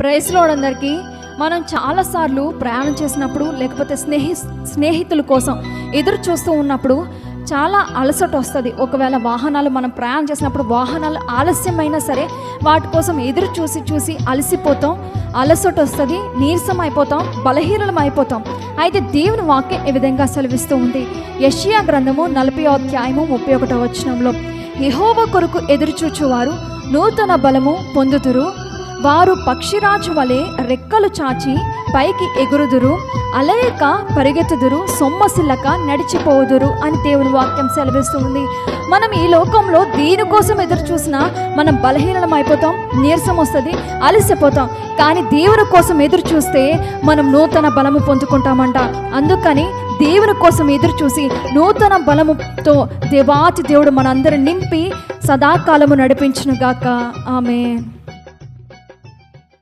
ప్రైస్లోడ్ అందరికీ మనం చాలాసార్లు ప్రయాణం చేసినప్పుడు లేకపోతే స్నేహి స్నేహితుల కోసం ఎదురు చూస్తూ ఉన్నప్పుడు చాలా అలసట వస్తుంది. ఒకవేళ వాహనాలు మనం ప్రయాణం చేసినప్పుడు వాహనాలు ఆలస్యమైనా సరే వాటి కోసం ఎదురు చూసి చూసి అలసిపోతాం. అలసట వస్తుంది నీరసం అయిపోతాం బలహీనలం అయిపోతాం. అయితే దేవుని వాక్యం ఈ విధంగా సెలవిస్తూ ఉంది. యషియా గ్రంథము నలభై అధ్యాయము ముప్పై ఒకటో వచనంలో యెహోవా కొరకు ఎదురుచూచువారు నూతన బలము పొందుతురు వారు పక్షిరాజు వలె రెక్కలు చాచి పైకి ఎగురుదురు అలయక పరిగెత్తుదురు సొమ్మసిల్లక నడిచిపోదురు అని దేవుని వాక్యం సెలవిస్తుంది. మనం ఈ లోకంలో దీనికోసం ఎదురు చూసినా మనం బలహీనం అయిపోతాం నీరసం వస్తుంది అలసిపోతాం. కానీ దేవుని కోసం ఎదురు చూస్తే మనం నూతన బలము పొందుకుంటామంట. అందుకని దేవుని కోసం ఎదురు చూసి నూతన బలముతో దేవాతి దేవుడు మనందరిని నింపి సదాకాలము నడిపించునుగాక. ఆమె